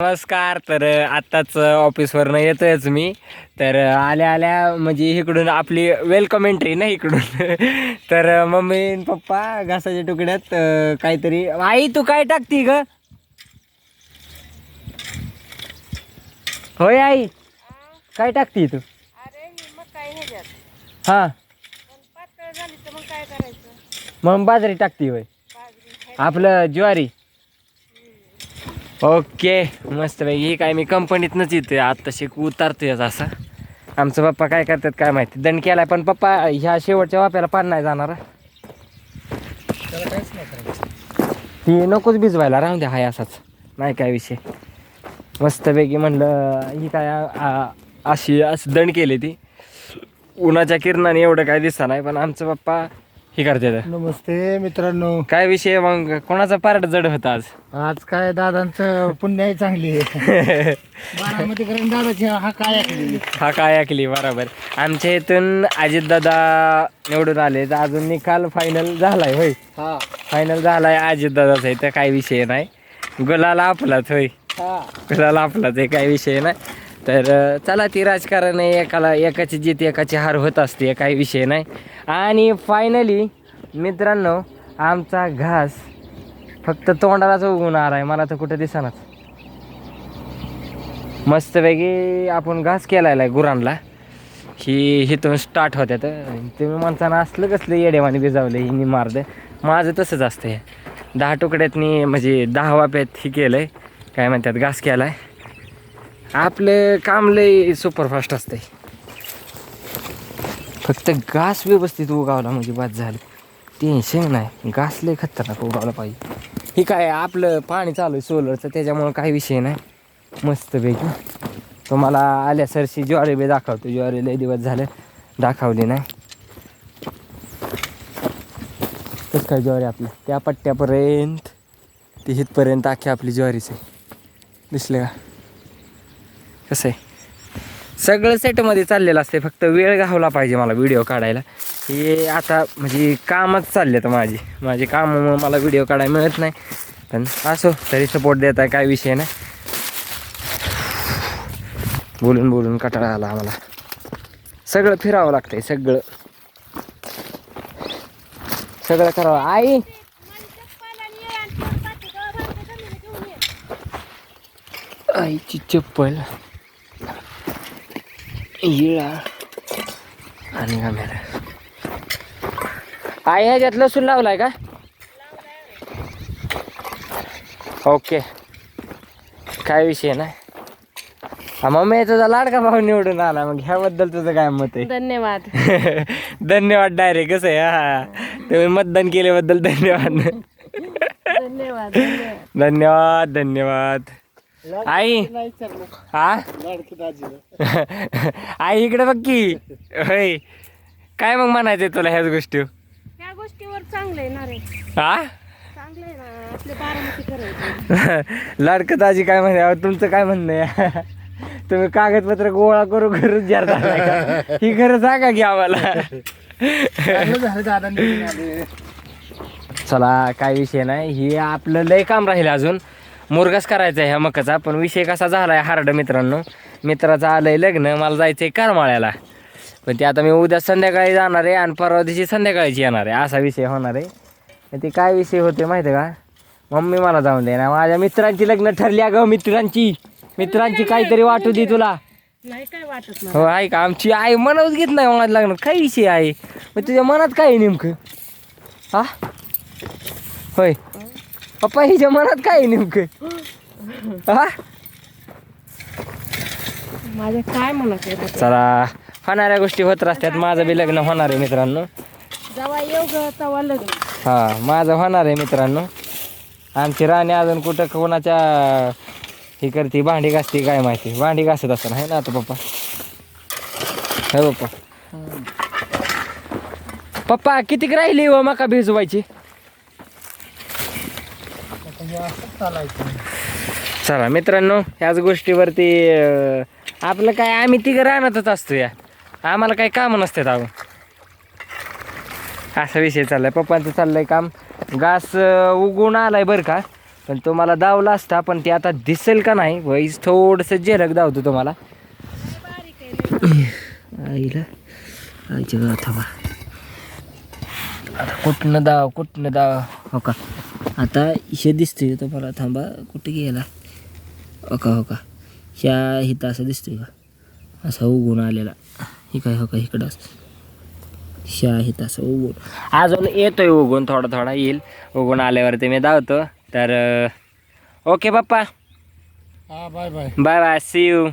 नमस्कार तर आत्ताच ऑफिसवरनं येतोयच मी. तर आल्या आल्या म्हणजे इकडून आपली वेलकम एंट्री ना इकडून. तर मम्मी आणि पप्पा घासाच्या तुकड्यात काहीतरी आई तू काय टाकती ग? होय आई काय टाकती तू? ही. मग हां बाजरी टाकती होय. आपलं ज्वारी. ओके मस्त बाई. ही काय मी कंपनीतनंच येतोय. आत्ता शिक उतारतोय असं. आमचं पप्पा काय करतात काय माहिती. दंड केलाय पण पप्पा ह्या शेवटच्या वाप्याला पान नाही जाणार ती नकोच भिजवायला राहून द्या हाय असाच. नाही काय विषय. मस्तपैकी म्हणलं ही काय अशी असं दंड केली ती. उन्हाच्या किरणाने एवढं काय दिसत नाही पण आमचं पप्पा ही करतात नमस्ते मित्रांनो. काय विषय मग? कोणाचा पार्ट जड होता आज? आज काय दादांचं पुण्य आहे चांगली आहे. बारामती करून दादाची हा काय ऐकलेली हा काय ऐकली बरोबर. आमच्या इथून अजितदादा निवडून आले. तर अजून निकाल फायनल झालाय होय. हा. फायनल झालाय अजितदादाचा इथं काही विषय नाही. गुलाला आपलाच होय. हा. गुलाला आपलाच आहे काही विषय नाही. तर चला ती राजकारण आहे एकाला एकाची जीत एकाची हार होत असते काही विषय नाही. आणि फायनली मित्रांनो आमचा घास फक्त तोंडालाच उगून आला आहे मला तर कुठं दिसनाच मस्तपैकी आपण घास केलाय आहे गुरांना. ही हिथून स्टार्ट होत्या तर तुम्ही माणसानं असलं कसलं येडेवाने भिजावलं ही मारलं. माझं तसंच असतं हे दहा तुकड्यातनी म्हणजे दहा वाप्यात ही केलं आहे काय म्हणतात घास केला आहे आपलं काम लय सुपरफास्ट असतंय. फक्त घास व्यवस्थित उगावला म्हणजे बाद झालं. टेन्शन नाही. घास लय खतरनाक उगावला पाहिजे हे काय आपलं पाणी चालू आहे सोलरचं त्याच्यामुळं काही विषय नाही. मस्तपैकी. तुम्हाला आल्या सरशी ज्वारी बी दाखवतो. ज्वारी लय दिवस झाले दाखवली नाही. तर काय ज्वारी आपल्या त्या पट्ट्यापर्यंत ते हितपर्यंत आखी आपली ज्वारीच आहे. दिसले का? कसं आहे? सगळं सेटमध्ये चाललेलं असते फक्त वेळ घावला पाहिजे मला व्हिडिओ काढायला. हे आता म्हणजे कामच चालले तर माझी. माझे कामामुळं मला व्हिडिओ काढायला मिळत नाही. पण असो तरी सपोर्ट देत आहे काय विषय नाही. बोलून बोलून कटाळा आला आम्हाला. सगळं फिरावं लागतंय सगळं. सगळं करावं. आई! आईची चप्पल. इळा आणि ह्याच्यात लसूण लावलाय का? ओके काय विषय नाही. मम्मी तुझा लाडका भाऊ निवडून आला. मग ह्याबद्दल तुझं काय मत आहे? धन्यवाद. धन्यवाद डायरेक्ट कसं आहे? हा. तुम्ही मतदान केल्याबद्दल धन्यवाद धन्यवाद. धन्यवाद धन्यवाद. आई. हा? आई इकडे बघ की. होय. काय मग म्हणायचंय तुला ह्याच गोष्टी? ह्या गोष्टीवर चांगलं आहे. ना रे हा? चांगलं आहे ना. आपले बारामती करायचं लाडकं ताजी काय म्हणे? अहो, तुमचं काय म्हणणं आहे? तुम्ही कागदपत्र गोळा करू करून जार ही खरं सांगा की आम्हाला. चला काय विषय नाही. हे आपलं लय काम राहील अजून. मुरगास करायचा आहे ह्या मकाचा. पण विषय कसा झाला आहे हार्ड मित्रांनो. मित्राचं आलंय लग्न मला जायचं आहे करमाळ्याला. पण ते आता मी उद्या संध्याकाळी जाणार आहे आणि परवा दिवशी संध्याकाळीच येणार आहे. असा विषय होणार आहे. ते काय विषय होते माहिती आहे का? मम्मी मला जाऊन दे ना. माझ्या मित्रांची लग्न ठरली अगं मित्रांची. मित्रांची काहीतरी वाटू दे तुला. हो आहे का? आमची आई मनावच घेत नाही माझं लग्न काय विषय आहे? मग तुझ्या मनात काय आहे नेमकं? हा? होय. पप्पा हिच्या मनात काय आहे नेमकं? हा? माझ्या काय म्हणत आहे चला होणाऱ्या गोष्टी होत राहतात. माझं बी लग्न होणार आहे मित्रांनो. जेव्हा येऊ ग तेव्हा लग्न. हा माझं होणार आहे मित्रांनो. आमची राणी अजून कुठं कोणाच्या ही करते भांडी घासते काय माहिती. भांडी घासत असं आहे ना आता पप्पा? हे पप्पा. पप्पा कितीक राहिली व मका भिजवायची? आता चालायचं चला मित्रांनो ह्याच गोष्टीवरती आपलं काय आम्ही तिघं राहणारच असतो या आम्हाला काही कामं नसतात अहो. असा विषय चाललाय. पप्पांचं चाललंय काम. घास उगून आलाय बरं का पण तुम्हाला दावला असता पण ते आता दिसेल का नाही वैस थोडंसं झेलक दावतो तुम्हाला. आईला आईच्या थांबा. आता कुठनं दाव कुठनं दाव? हो का? आता इशे दिसतोय तुम्हाला थांबा कुठे गेला? हो का हो का ह्या हिथं असं दिसतोय का? असा उगून आलेला. हे काय हो का इकडं ह्या हिथं असं उगून अजून येतोय उगून थोडा थोडा येईल. उगून आल्यावरती मी धावतो. तर ओके पप्पा. हा bye bye. Bye bye. See you